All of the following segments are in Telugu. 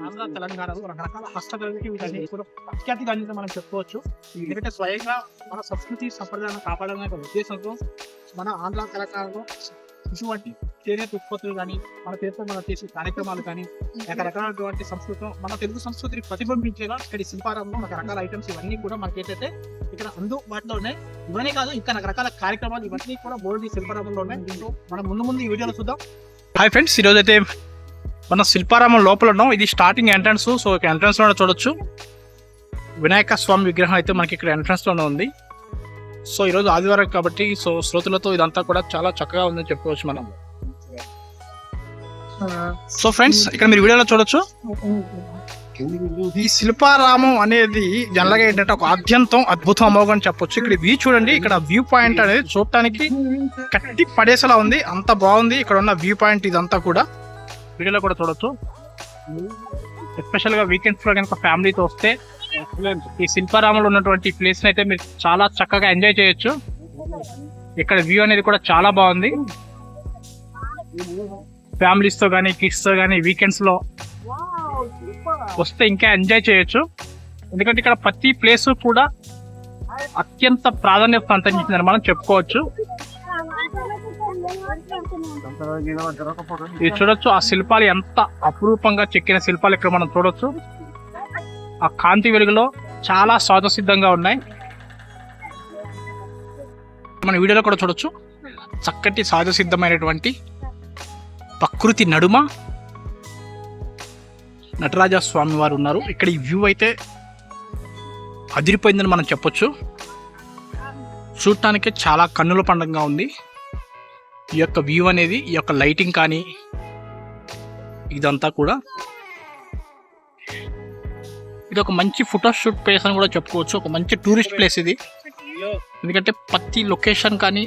ఆంధ్ర తెలంగాణలో రకరకాల హస్తకళలకి వీటన్ని కూడా గాంధీ మనం చెప్పుకోవచ్చు. ఎందుకంటే స్వయంగా మన సంస్కృతి సంప్రదాయాలను కాపాడాలనే ఒక ఉద్దేశంతో మన ఆంధ్ర తెలంగాణలో ఇటువంటి చేనేత ఉత్పత్తులు కానీ మన పేరుతో మనం చేసే కార్యక్రమాలు కానీ రకరకాలటువంటి సంస్కృతం మన తెలుగు సంస్కృతిని ప్రతిబింబించేలా ఇక్కడ శిల్పారంలో రకరకాల ఐటమ్స్ ఇవన్నీ కూడా మనకి ఏంటంటే ఇక్కడ అందుబాటులో ఉన్నాయి. ఇవన్నీ కాదు ఇంకా రకరకాల కార్యక్రమాలు ఇవన్నీ కూడా బోర్డు శిల్పారంలో ఉన్నాయి. దీంట్లో మనం ముందు ముందు ఈ వీడియోలో చూద్దాం. హాయ్ ఫ్రెండ్స్ ఈరోజు అయితే మన శిల్పారామం లోపల ఉన్నాం. ఇది స్టార్టింగ్ ఎంట్రన్స్ సో ఎంట్రన్స్లోనే చూడొచ్చు. వినాయక స్వామి విగ్రహం అయితే మనకి ఇక్కడ ఎంట్రన్స్లోనే ఉంది. సో ఈరోజు ఆదివారం కాబట్టి సో శ్రోతులతో ఇదంతా కూడా చాలా చక్కగా ఉందని చెప్పుకోవచ్చు మనం. సో ఫ్రెండ్స్ ఇక్కడ మీరు వీడియోలో చూడొచ్చు. ఈ శిల్పారామం అనేది జనరల్గా ఏంటంటే ఒక ఆద్యంతం అద్భుతం అమోఘం అని చెప్పొచ్చు. ఇక్కడ వ్యూ చూడండి ఇక్కడ వ్యూ పాయింట్ అనేది చూడటానికి కట్టి పడేసేలా ఉంది. అంత బాగుంది. ఇక్కడ ఉన్న వ్యూ పాయింట్ ఇదంతా కూడా. వీడియోలో కూడా చూడొచ్చు. ఎస్పెషల్గా వీకెండ్స్లో కనుక ఫ్యామిలీతో వస్తే ఈ శిల్పారామంలో ఉన్నటువంటి ప్లేస్ అయితే మీరు చాలా చక్కగా ఎంజాయ్ చేయొచ్చు. ఇక్కడ వ్యూ అనేది కూడా చాలా బాగుంది. ఫ్యామిలీస్తో కానీ కిడ్స్తో కానీ వీకెండ్స్లో వస్తే ఇంకా ఎంజాయ్ చేయొచ్చు. ఎందుకంటే ఇక్కడ ప్రతి ప్లేస్ కూడా అత్యంత ప్రాధాన్యత సంతరించిందని మనం చెప్పుకోవచ్చు. ఇది చూడొచ్చు ఆ శిల్పాలు ఎంత అపురూపంగా చెక్కిన శిల్పాలు ఇక్కడ మనం చూడొచ్చు. ఆ కాంతి వెలుగులో చాలా స్వాదసిద్ధంగా ఉన్నాయి. మన వీడియోలో కూడా చూడొచ్చు. చక్కటి సహజసిద్ధమైనటువంటి ప్రకృతి నడుమ. నటరాజ స్వామి వారు ఉన్నారు. ఇక్కడ ఈ వ్యూ అయితే అదిరిపోయిందని మనం చెప్పొచ్చు. చూడటానికి చాలా కన్నుల పండుగగా ఉంది. ఈ యొక్క వ్యూ అనేది ఈ యొక్క లైటింగ్ కానీ ఇదంతా కూడా. ఇది ఒక మంచి ఫోటోషూట్ ప్లేస్ అని కూడా చెప్పుకోవచ్చు. ఒక మంచి టూరిస్ట్ ప్లేస్ ఇది. ఎందుకంటే ప్రతి లొకేషన్ కానీ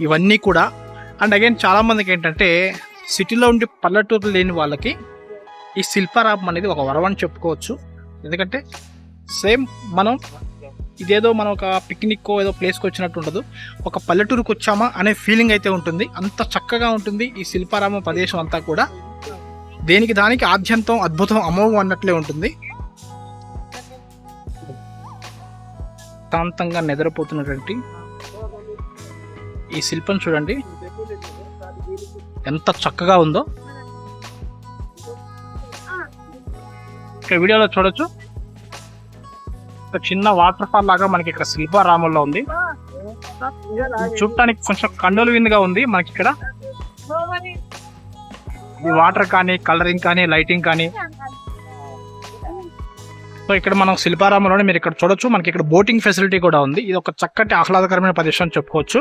ఇవన్నీ కూడా. అండ్ అగైన్ చాలామందికి ఏంటంటే సిటీలో ఉండి పల్లెటూరు లేని వాళ్ళకి ఈ శిల్పారాపం అనేది ఒక వరం అని చెప్పుకోవచ్చు. ఎందుకంటే సేమ్ మనం ఇదేదో మనం ఒక పిక్నిక్ ఏదో ప్లేస్కి వచ్చినట్టు ఉండదు. ఒక పల్లెటూరుకి వచ్చామా అనే ఫీలింగ్ అయితే ఉంటుంది. అంత చక్కగా ఉంటుంది ఈ శిల్పారామ ప్రదేశం అంతా కూడా. దేనికి దానికి ఆద్యంతం అద్భుతం అమోఘం అన్నట్లే ఉంటుంది. శాంతంగా నిద్రపోతున్నటువంటి ఈ శిల్పం చూడండి. ఎంత చక్కగా ఉందో. ఇక్కడ వీడియోలో చూడొచ్చు. చిన్న వాటర్ ఫాల్ లాగా మనకి ఇక్కడ శిల్పారామంలో ఉంది. చూడటానికి కొంచెం కండోలు విందుగా ఉంది మనకి ఇక్కడ. ఈ వాటర్ కానీ కలరింగ్ కానీ లైటింగ్ కానీ. సో ఇక్కడ మనం శిల్పారామంలోనే మీరు ఇక్కడ చూడొచ్చు. మనకి ఇక్కడ బోటింగ్ ఫెసిలిటీ కూడా ఉంది. ఇది ఒక చక్కటి ఆహ్లాదకరమైన ప్రదేశం అని చెప్పుకోవచ్చు.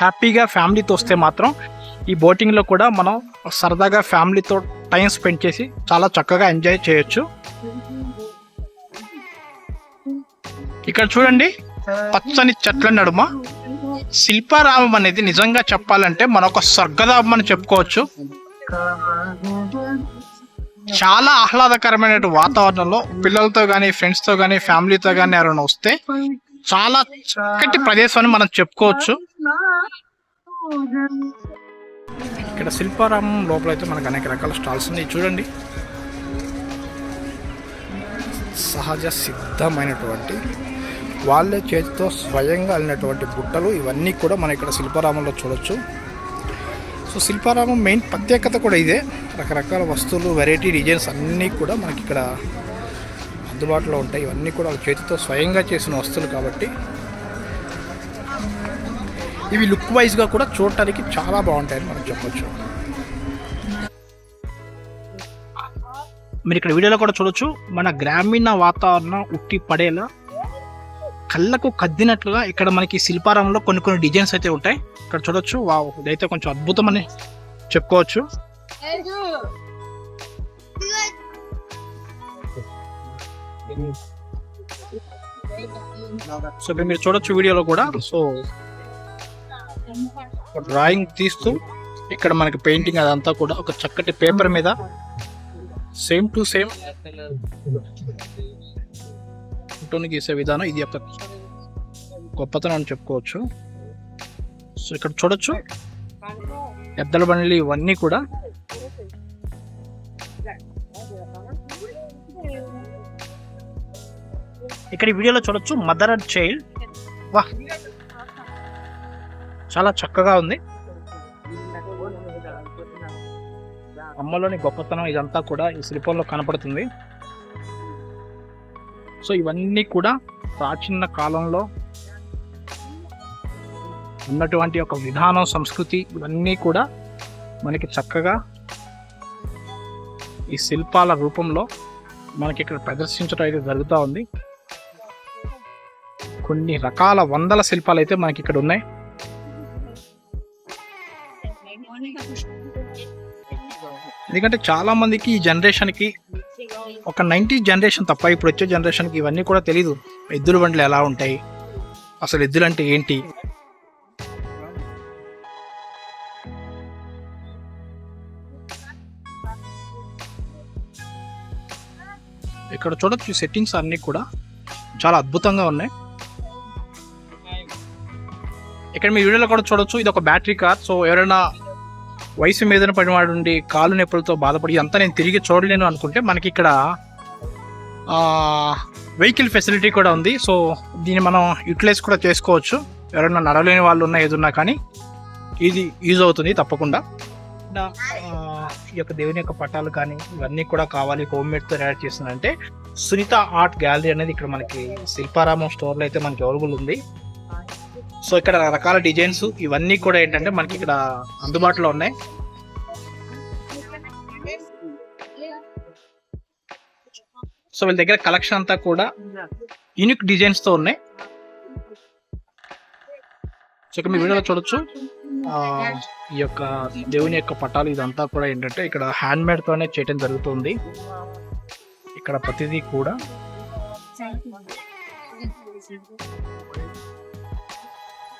హ్యాపీగా ఫ్యామిలీతో వస్తే మాత్రం ఈ బోటింగ్లో కూడా మనం సరదాగా ఫ్యామిలీతో టైం స్పెండ్ చేసి చాలా చక్కగా ఎంజాయ్ చేయొచ్చు. ఇక్కడ చూడండి పచ్చని చెట్ల నడుమ. శిల్పారామం అనేది నిజంగా చెప్పాలంటే మన ఒక స్వర్గధామం అని చెప్పుకోవచ్చు. చాలా ఆహ్లాదకరమైన వాతావరణంలో పిల్లలతో కానీ ఫ్రెండ్స్తో కానీ ఫ్యామిలీతో కానీ ఎవరైనా వస్తే చాలా చక్కటి ప్రదేశం అని మనం చెప్పుకోవచ్చు. ఇక్కడ శిల్పారామం లోపల అయితే మనకు అనేక రకాల స్టాల్స్ ఉన్నాయి. చూడండి. సహజ సిద్ధమైనటువంటి వాళ్ళే చేతితో స్వయంగా అల్లినటువంటి బుట్టలు ఇవన్నీ కూడా మనం ఇక్కడ శిల్పారామంలో చూడొచ్చు. సో శిల్పారామం మెయిన్ ప్రత్యేకత కూడా ఇదే. రకరకాల వస్తువులు వెరైటీ డిజైన్స్ అన్నీ కూడా మనకి ఇక్కడ అందుబాటులో ఉంటాయి. ఇవన్నీ కూడా వాళ్ళ చేతితో స్వయంగా చేసిన వస్తువులు కాబట్టి ఇవి లుక్ వైజ్గా కూడా చూడటానికి చాలా బాగుంటాయని మనం చెప్పొచ్చు. మీరు ఇక్కడ వీడియోలో కూడా చూడొచ్చు. మన గ్రామీణ వాతావరణం ఉట్టి పడేలా కళ్ళకు కద్దినట్లుగా ఇక్కడ మనకి శిల్పారంలో కొన్ని కొన్ని డిజైన్స్ అయితే ఉంటాయి. ఇక్కడ చూడొచ్చు. వావ్ ఇదైతే కొంచెం అద్భుతం అని చెప్పుకోవచ్చు. సో మీరు చూడొచ్చు వీడియోలో కూడా. సో డ్రాయింగ్ తీస్తూ ఇక్కడ మనకి పెయింటింగ్ అదంతా కూడా ఒక చక్కటి పేపర్ మీద సేమ్ టు సేమ్ ఫోటోని గీసే విధానం ఇది ఒక గొప్పతనం అని చెప్పుకోవచ్చు. సో ఇక్కడ చూడొచ్చు. ఎద్దల బండ్లు ఇవన్నీ కూడా ఇక్కడ ఈ వీడియోలో చూడొచ్చు మదర్ అండ్ చైల్డ్ వాహ్! చాలా చక్కగా ఉంది. అమ్మలోని గొప్పతనం ఇదంతా కూడా ఈ శిల్పంలో కనపడుతుంది. సో ఇవన్నీ కూడా ప్రాచీన కాలంలో ఉన్నటువంటి ఒక విధానం సంస్కృతి ఇవన్నీ కూడా మనకి చక్కగా ఈ శిల్పాల రూపంలో మనకి ఇక్కడ ప్రదర్శించడం అయితే జరుగుతూ ఉంది. కొన్ని రకాల వందల శిల్పాలు అయితే మనకి ఇక్కడ ఉన్నాయి. ఎందుకంటే చాలా మందికి ఈ జనరేషన్కి ఒక నైంటీ జనరేషన్ తప్ప ఇప్పుడు వచ్చే జనరేషన్కి ఇవన్నీ కూడా తెలీదు. ఎద్దుల బండ్లు ఎలా ఉంటాయి? అసలు ఎద్దులు అంటే ఏంటి? ఇక్కడ చూడొచ్చు సెట్టింగ్స్ అన్నీ కూడా. చాలా అద్భుతంగా ఉన్నాయి. ఇక్కడ మీ వీడియోలో కూడా చూడొచ్చు ఇది ఒక బ్యాటరీ కార్ సో ఎవరైనా వయసు మీద పడివాడు ఉండి కాలు నొప్పులతో బాధపడి అంతా నేను తిరిగి చూడలేను అనుకుంటే మనకి ఇక్కడ వెహికల్ ఫెసిలిటీ కూడా ఉంది. సో దీన్ని మనం యూటిలైజ్ కూడా చేసుకోవచ్చు. ఎవరైనా నడవలేని వాళ్ళు ఉన్నా ఏదున్నా కానీ ఇది యూజ్ అవుతుంది తప్పకుండా. ఈ యొక్క దేవుని యొక్క పటాలు కానీ ఇవన్నీ కూడా కావాలి. హోమ్ మేడ్తో తయారు చేసిందంటే సునీత ఆర్ట్ గ్యాలరీ అనేది ఇక్కడ మనకి శిల్పారామం స్టోర్లో అయితే మనకి అవైలబుల్ ఉంది. సో ఇక్కడ రకరకాల డిజైన్స్ ఇవన్నీ కూడా ఏంటంటే మనకి ఇక్కడ అందుబాటులో ఉన్నాయి. సో వీళ్ళ దగ్గర కలెక్షన్ అంతా కూడా యూనిక్ డిజైన్స్తో ఉన్నాయి. సో ఇక్కడ మీ వీడియోలో చూడొచ్చు. ఈ యొక్క దేవుని యొక్క పటాలు ఇదంతా కూడా ఏంటంటే ఇక్కడ హ్యాండ్ మేడ్ తోనే చేయటం జరుగుతుంది. ఇక్కడ ప్రతిదీ కూడా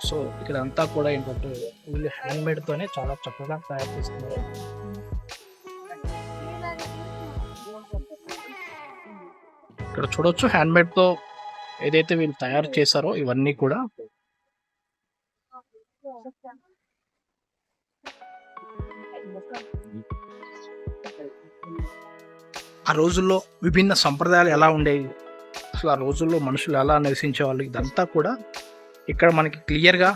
సో ఇక్కడ అంతా కూడా ఏంటంటే వీళ్ళు హ్యాండ్ మేడ్ తోనే చాలా చక్కగా తయారు చేస్తున్నారు ఇక్కడ చూడొచ్చు హ్యాండ్ మేడ్తో ఏదైతే వీళ్ళు తయారు చేశారో ఇవన్నీ కూడా. ఆ రోజుల్లో విభిన్న సంప్రదాయాలు ఎలా ఉండేవి? అసలు ఆ రోజుల్లో మనుషులు ఎలా నివసించేవాళ్ళు? ఇదంతా కూడా ఇక్కడ మనకి క్లియర్గా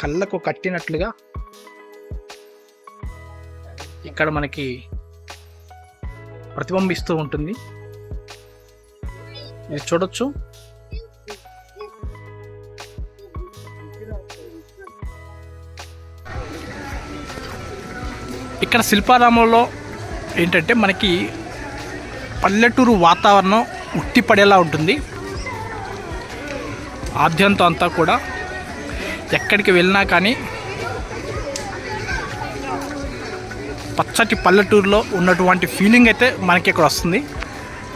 కళ్ళకు కట్టినట్లుగా ఇక్కడ మనకి ప్రతిబింబిస్తూ ఉంటుంది. ఇది చూడొచ్చు. ఇక్కడ శిల్పారామంలో ఏంటంటే మనకి పల్లెటూరు వాతావరణం ఉట్టిపడేలా ఉంటుంది. ఆద్యంతం అంతా కూడా ఎక్కడికి వెళ్ళినా కానీ పచ్చటి పల్లెటూరులో ఉన్నటువంటి ఫీలింగ్ అయితే మనకి ఇక్కడ వస్తుంది.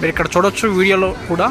మీరు ఇక్కడ చూడొచ్చు వీడియోలో కూడా.